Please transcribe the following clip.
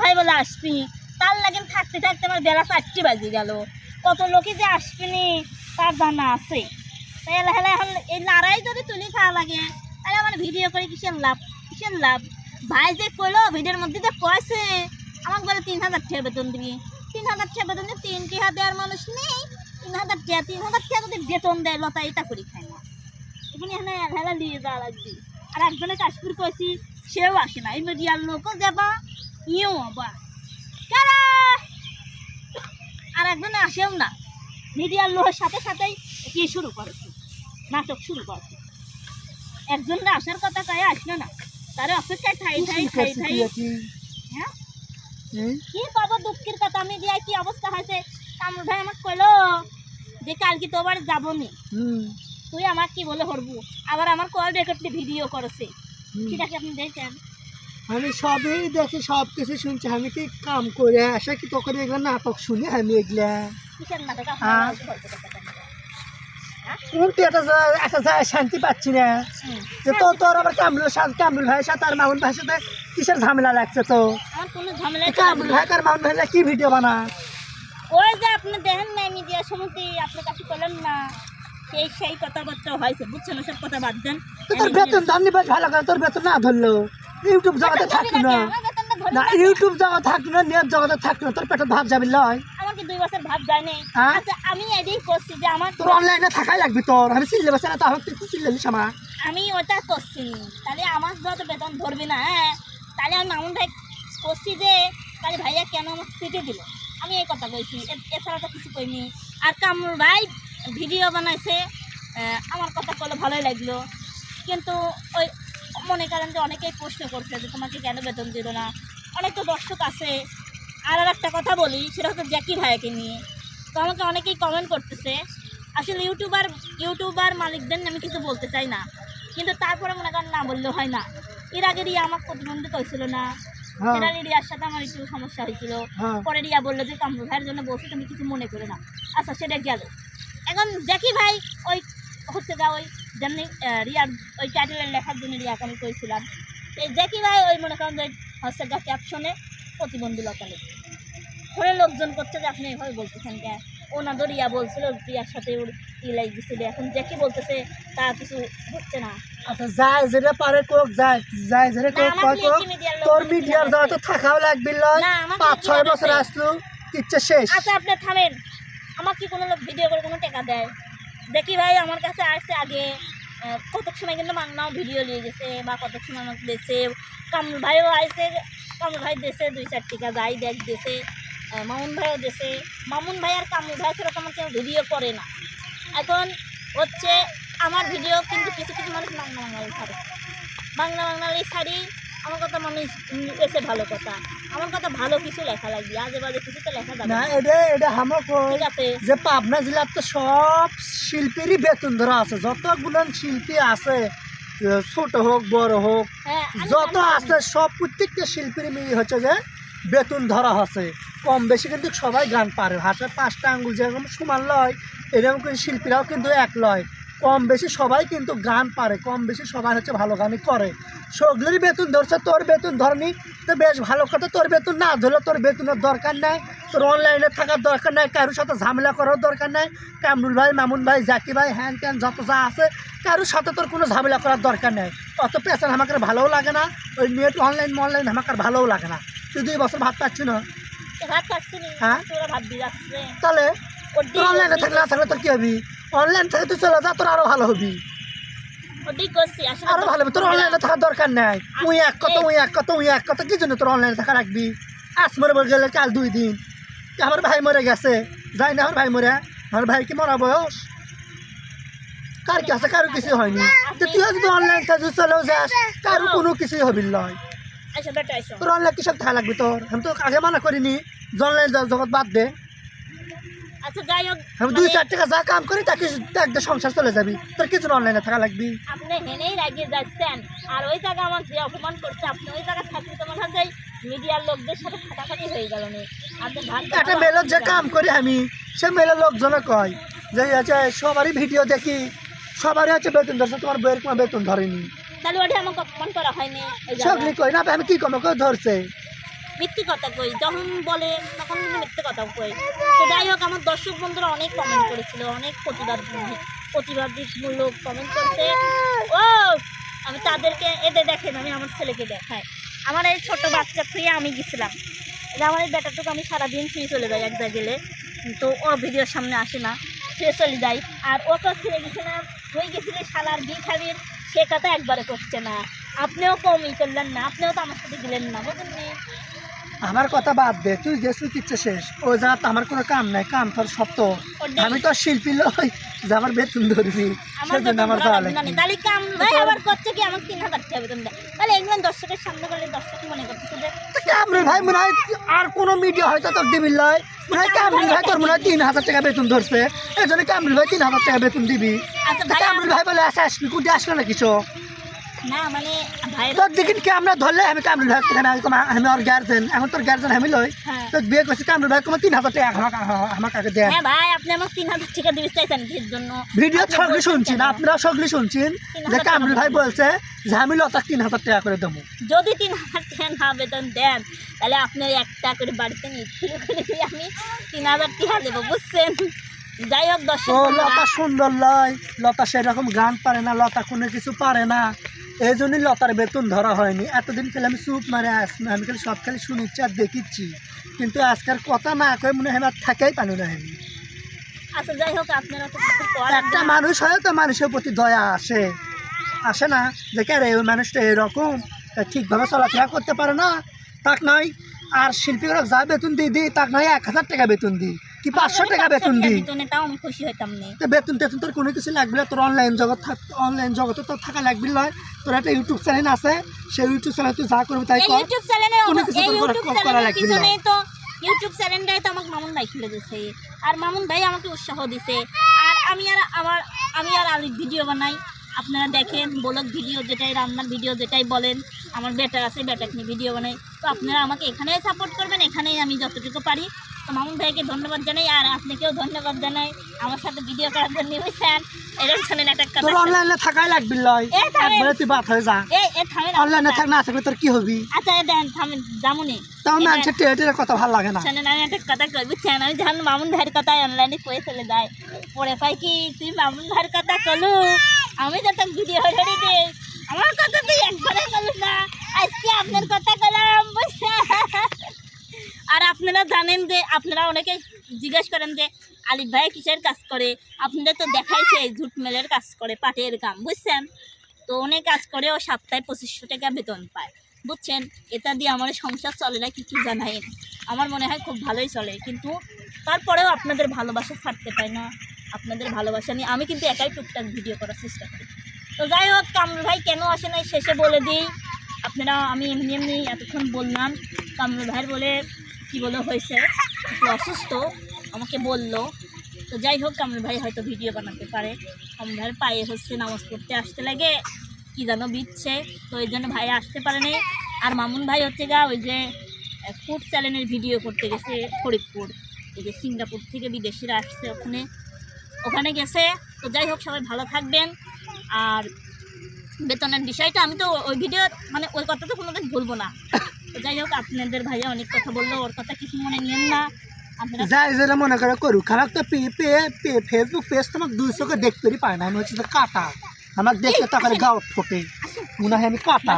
ভাই বলে আসবি। তার লাগেন থাকতে থাকতে আমার বেলা চারটি বাজে গেল। কত লোকে যে আসবিনি, তার জানা আছে। তাই হেলে এখন এই নাড়াই যদি তুলি খাওয়া লাগে, তাহলে আমার ভিডিও করে কিসের লাভ কিসের লাভ? ভাই যে কইলো ভিডিওর মধ্যে যে কয়েছে আমাকে বলে তিন হাজার টাকা বেতন দিবি। তিন হাজার টাকা বেতন দিয়ে তিন টাকা দেওয়ার মানুষ নেই। তিন হাজার টাকা, তিন হাজার টাকা যদি বেতন দেয়, লতা এটা করি খায় না। এখানে এখানে হেলা নিয়ে যাওয়া লাগবে। আর একজনে কাশ্মীর কইছি, সেও আসে না। এই মিডিয়ার লোকও যাবা ইয়েও কারা? আর একজনে আসেও না। মিডিয়ার লোকের সাথে সাথেই কি শুরু করেছে। নাটক শুরু করেছে। একজনের আসার কথা কয়ে আসলো না। তারে অপেক্ষায় ঠাই ঠাই ঠাই ঠাই। হ্যাঁ? কি পাবো দুঃখের কথা? আমি দিয়া কি অবস্থা হয়েছে? কামরুল ভাই আমাকে কইলো যে কালকে তোমার যাব নি। তুই আমার কি বলে হরবু? আবার আমার কল রেকর্ডে ভিডিও করেছে। সেটা কি আপনি দেখেন। আমি সবই দেখি সব কিছু শুনছি। আমি কি কাম করে আসে কি তখন এগুলো নাটক শুনি আমি এগুলা? হ্যাঁ। আপনার একটা একটা যায় শান্তি পাচ্ছি না। যে তো তোর আবার কামরুল কামরুল ভাইয়ের সাথে আর মামুন ভাইয়ের সাথে কিসের ঝামেলা লাগছে তো? কামরুল ভাই আর মামুন ভাইরা কি ভিডিও বানা? ওই যে আপনি দেখেন না মিডিয়া সমিতি আপনি কাছে করলেন না। সেই সেই কথাবার্তা হয়েছে বুঝছেন? ওসব কথা বাদ দেন। তোর বেতন ভালো করে তোর বেতন না ধরলো। ইউটিউব জগতে থাকতো না। না ইউটিউব জগৎ থাকতো না নেট জগতে থাকতো না তোর পেটে ভাত যাবি লয়। আমার কি দুই বছর ভাত যায় নাই? আচ্ছা আমি এটাই করছি যে আমার তোর অনলাইনে থাকাই লাগবে তোর। আমি চিনলে বসে না তাহলে তুই চিনলিস আমার আমি ওটা করছি তাহলে আমার যত বেতন ধরবে না হ্যাঁ? তাহলে আমি মামুন ভাই করছি যে তাহলে ভাইয়া কেন আমাকে পিটে দিল? আমি এই কথা কইছি এছাড়া তো কিছু কইনি। আর কামরুল ভাই ভিডিও বানাইছে আমার কথা বলে ভালোই লাগল। কিন্তু ওই মনে করেন যে অনেকেই প্রশ্ন করছে যে তোমাকে কেন বেতন দিল না? অনেক তো দর্শক আছে। আর আর একটা কথা বলি সেটা হচ্ছে জ্যাকি ভাইয়াকে নিয়ে। তো আমাকে অনেকেই কমেন্ট করতেছে আসলে ইউটিউবার ইউটিউবার মালিকদের আমি কিছু বলতে চাই না। কিন্তু তারপরে মনে করেন না বললেও হয় না। এর আগে রিয়া আমার প্রতিবন্ধী করেছিল না। হ্যাঁ। সেটা রিয়ার সাথে আমার একটু সমস্যা হয়েছিল। হ্যাঁ। পরে রিয়া বলল যে কামরুল ভাইয়ের জন্য বলছি তুমি কিছু মনে করে না। আচ্ছা সেটা গেল। এখন জ্যাকি ভাই ওই হচ্ছে গা ওই যেমনি রিয়ার ওই টাইটেলের লেখার জন্য রিয়াকে আমি করেছিলাম এই জ্যাকি ভাই ওই মনে করেন যে গা ক্যাপশনে প্রতিবন্ধীলতা লিখছে পরে লোকজন করছে যে আপনি এভাবে বলতেছেন কে? ওনাদের রিয়া বলছিল রিয়ার সাথে ওর ই লাগছিল এখন জ্যাকি বলতেছে তা কিছু হচ্ছে না। আচ্ছা যায় যেটা পারে কোক যায় যায় যেটা কোক কয় কোক তোর মিডিয়ার। যাওয়া তো থাকাও লাগবে লয়। পাঁচ ছয় বছর আসলো কিচ্ছে শেষ। আচ্ছা আপনি থামেন। আমার কি কোনো লোক ভিডিও করে কোনো টাকা দেয়? দেখি ভাই, আমার কাছে আসছে আগে কতক সময় কিন্তু মাংনাও ভিডিও নিয়ে গেছে বা কতক সময় আমাকে দিয়েছে। কামরুল ভাইও আসছে কামরুল ভাই দেশে দুই চার টিকা, যাই দেখ দেশে মামুন ভাইও দেশে মামুন ভাই আর কামরুল ভাই সেরকম কেউ ভিডিও করে না। এখন হচ্ছে, আমার ভিডিও কিন্তু কিছু কিছু মানুষ বাংলা বাঙালি ছাড়ে বাংলা বাঙালি ছাড়ি আমার কথা মানুষ এসে ভালো কথা। আমার কথা ভালো কিছু লেখা লাগবে আজে বাজে কিছু তো লেখা যাবে না। এটা এটা হামো কই? ঠিক আছে। যে পাবনা জেলার তো সব শিল্পীরই বেতন ধরা আছে যতগুলো শিল্পী আছে ছোট হোক বড় হোক হ্যাঁ যত আছে সব প্রত্যেকটা শিল্পীর মিলে হচ্ছে যে বেতন ধরা আছে কম বেশি কিন্তু সবাই গান পারে। হাতের পাঁচটা আঙ্গুল যেরকম সমান লয় এরকম কিন্তু শিল্পীরাও কিন্তু এক লয়। কম বেশি সবাই কিন্তু গান পারে কম বেশি সবাই হচ্ছে ভালো গানই করে। সগলেরই বেতন ধরছে তোর বেতন ধরনি তো বেশ ভালো কথা তোর বেতন না ধরলে তোর বেতনের দরকার নাই তোর অনলাইনে থাকার দরকার নাই কারোর সাথে ঝামেলা করার দরকার নাই কামরুল ভাই মামুন ভাই জাকি ভাই হ্যান ত্যান যত যা আছে কারোর সাথে তোর কোনো ঝামেলা করার দরকার নেই। অত পেছন আমাকে ভালোও লাগে না ওই নেট অনলাইন অনলাইন আমাকে আর ভালোও লাগে না। তুই দুই বছর ভাত পাচ্ছি না? হ্যাঁ? তাহলে অনলাইনে থাকলে না থাকলে তোর কি হবি? অনলাইন থেকে তুই চলে যা তোর আরও ভালো হবি। আরও ভালো হবে। তোর অনলাইনে থাকার দরকার নাই। উই এক কত উই এক কত উই এক কত কি জন্য তোর অনলাইনে থাকা রাখবি? আজ মরে মরে গেলে কাল দুই দিন। আমার ভাই মরে গেছে। যাই না আমার ভাই মরে। আমার ভাই কি মরা বয়স? কার কি আছে? কারও কিছু হয়নি। তুই যদি অনলাইন থেকে চলেও যাস কারও কোনো কিছুই হবি লয় আচ্ছা তোর অনলাইন কিসব থাকা লাগবে তোর? আমি তো আগে মানা করিনি। অনলাইন জগৎ বাদ দে। আচ্ছা যাই হোক আমি দুই মানে চার টাকা যা কাম করি তাকে একদম সংসার চলে যাবি। তোর কিছু অনলাইনে থাকা লাগবি। আপনি হেনেই রাগিয়ে যাচ্ছেন। আর ওই জায়গা আমার যে অপমান করছে আপনি ওই জায়গা থাকলে তো মনে হয় মিডিয়ার লোকদের সাথে ফাটাফাটি হয়ে গেল নি। একটা মেলের যে কাম করি আমি সে মেলের লোকজন কয় যে হচ্ছে সবারই ভিডিও দেখি। সবারই হচ্ছে বেতন ধরছে তোমার বইয়ের কোনো বেতন ধরেনি। তাহলে ওটা আমাকে অপমান করা হয়নি। কই না আমি কি কম ধরছে। মিথ্যে কথা কই, যখন বলে তখন মিথ্যে কথা কই। তো যাই হোক, আমার দর্শক বন্ধুরা অনেক কমেন্ট করেছিল, অনেক প্রতিবাদ প্রতিবাদমূলক কমেন্ট করছে। ও, আমি তাদেরকে এদের দেখেন, আমি আমার ছেলেকে দেখাই। আমার এই ছোট বাচ্চা থুয়ে আমি গেছিলাম। আমার এই ব্যাটারটুকু আমি সারাদিন ফিরে চলে যাই এক জায়গায় গেলে। তো ও ভিডিওর সামনে আসে না ফিরে চলে যাই আর ও তো ফিরে গেছিলাম হয়ে গেছিলে শালার বি খাবির, সে কথা একবারে করছে না। আপনিও কমই করলেন না, আপনিও তো আমার সাথে গেলেন না বুঝলেন নি? আমার কথা বাদ দে তুই গেছিস কিচ্ছে শেষ জায়গা তো আমার কোনো কাম নাই কাম তোর সত্য। আমি তো শিল্পী লই যে আমার বেতন ধরবি সেজন্য আমার যাওয়া লাগবে তাহলে কাম ভাই আবার করছে কি? আমাকে হাজার টাকা বেতন দেয় তাহলে এগুলো দর্শকের সামনে করলে দর্শক মনে করতেছে যে কামরুল ভাই মনে হয় আর কোনো মিডিয়া হয়তো তোর দিবি লয় মনে হয় কামরুল ভাই তোর মনে হয় তিন হাজার টাকা বেতন ধরছে। এই জন্য কামরুল ভাই তিন হাজার টাকা বেতন দিবি। আচ্ছা কামরুল ভাই বলে আসে আসবি কুটি আসলো না কিছু তোর দিকে কি আমরা ধরলে আমি কামরুল ভাই থেকে আমি কমা- আমি ওর গার্জেন এখন তোর গার্জেন আমি লই। হ্যাঁ। বিয়ে করছি কামরুল ভাই তোমার তিন হাজার টাকা হ্যাঁ ভাই আপনি আমাকে তিন হাজার টাকা দিতে চাইছেন কির জন্য? ভিডিও শুনছেন? আপনারা যে কামরুল ভাই বলছে যে আমি লতাক তিন হাজার টাকা করে দেবো। যদি তিন হাজার টাকা না বেতন দেন তাহলে আপনার একটা করে বাড়িতে নিয়ে আমি তিন হাজার টাকা দেবো বুঝছেন? যাই হোক দর্শক লতা সুন্দর লয় লতা সেরকম গান পারে না লতা কোনো কিছু পারে না। এই জন্যই লতার বেতন ধরা হয়নি। এতদিন খেলে আমি চুপ মারে আসি আমি খালি সব খালি শুনিচ্ছি আর দেখিচ্ছি। কিন্তু আজকের কথা না কয়ে মনে হয় আমার থাকেই পানি না আমি। আচ্ছা যাই হোক আপনারা তো একটা না। মানুষ হয়তো মানুষের প্রতি দয়া আসে। আসে না? যে কে রে ওই মানুষটা এরকম? ঠিকভাবে চলাফেরা করতে পারে না? তাক নয় আর শিল্পীরা যা বেতন দিই দিই তাক নয় এক হাজার টাকা বেতন দিই। কি পাঁচশো টাকা বেতন দিই? বেতনে তাও আমি খুশি হইতাম না। তো বেতন টেতন তোর কোনো কিছু লাগবে না তোর অনলাইন জগৎ অনলাইন জগতে তোর থাকা লাগবে নয় তোর একটা ইউটিউব চ্যানেল আছে সেই ইউটিউব চ্যানেল তুই যা করবি তাই কর। ইউটিউব চ্যানেলের কোনো কিছু তোর করা- লাগবে না। তো ইউটিউব চ্যানেলটাই তো আমাকে মামুন ভাই খুলে দিছে। আর মামুন ভাই আমাকে উৎসাহ দিছে। আর আমি আর আমার আমি আর আলির ভিডিও বানাই। আপনারা দেখেন ব্লগ ভিডিও যেটাই রান্নার ভিডিও যেটাই বলেন আমার বেটার আছে বেটাকে নিয়ে ভিডিও বানাই। তো আপনারা আমাকে এখানেই সাপোর্ট করবেন এখানেই আমি যতটুকু পারি। তো মামুন ভাইকে ধন্যবাদ জানাই আর আপনাকেও ধন্যবাদ জানাই। আমার সাথে ভিডিও করার জন্য বুঝছেন এরকম শোনেন একটা কথা তোর অনলাইনে থাকাই লাগবে লয়। এ থামেন। একবারে তুই বাদ হয়ে যা। এই এ থামেন অনলাইনে থাক না থাকলে তোর কি হবি? আচ্ছা দেন থামেন জামুনি তাও এটা- মানুষের টেটের কথা ভালো লাগে না। শোনেন আমি একটা কথা কই বুঝছেন? আমি যখন মামুন ভাইয়ের কথা অনলাইনে কয়ে চলে যাই পরে পাই কি তুই মামুন ভাইয়ের কথা কলু? আমি ভিডিও ধরে দে আমার কথা তুই একবারে কলু না। আজকে আপনার কথা কলাম বুঝছেন? আর আপনারা জানেন যে আপনারা অনেকে জিজ্ঞেস করেন যে, আলিফ ভাই কিসের কাজ করে? আপনাদের তো দেখাইছে ঝুট মেলের কাজ করে, পাটের কাম বুঝছেন? তো অনেক কাজ করে, ও সপ্তাহে পঁচিশশো টাকা বেতন পায়, বুঝছেন? এটা দিয়ে আমার সংসার চলে না, কিছু জানাই আমার মনে হয় খুব ভালোই চলে, কিন্তু তারপরেও আপনাদের ভালোবাসা ছাড়তে পাই না, আপনাদের ভালোবাসা নিয়ে। আমি কিন্তু একাই টুকটাক ভিডিও করার চেষ্টা করি। তো যাই হোক, কামরুল ভাই কেন আসে নাই, শেষে বলে দিই। আপনারা, আমি এমনি এমনি এতক্ষণ বললাম, কামরুল ভাইয়ের বলে কী বলে হয়েছে? একটু অসুস্থ, আমাকে বলল। তো যাই হোক, কামরুল ভাই হয়তো ভিডিও বানাতে পারে। কামরুল ভাইয়ের পায়ে হচ্ছে নামাজ পড়তে আসতে লাগে, কি যেন বিচ্ছে। তো ওই জন্য ভাই আসতে পারে পারেনি আর মামুন ভাই হচ্ছে গা ওই যে ফুড চ্যানেলের ভিডিও করতে গেছে ফরিদপুর। ওই যে সিঙ্গাপুর থেকে বিদেশিরা আসছে ওখানে। ওখানে গেছে। তো যাই হোক, সবাই ভালো থাকবেন। আর বেতনের বিষয়টা আমি তো ওই ভিডিও মানে ওই কথা তো কোনোদিন ভুলবো না। যাই হোক আপনাদের ভাইয়া অনেক কথা বলল ওর কথা কিছু মনে নিয়েন না। আপনারা যাই যেটা মনে করে করুক। খারাপ তো পে পে পে ফেসবুক পেজ তো আমার দুই চোখে দেখতেই পায় না। আমি হচ্ছে কাটা। আমার দেখতে তারপরে গাও ফোটে। মনে হয় আমি কাটা।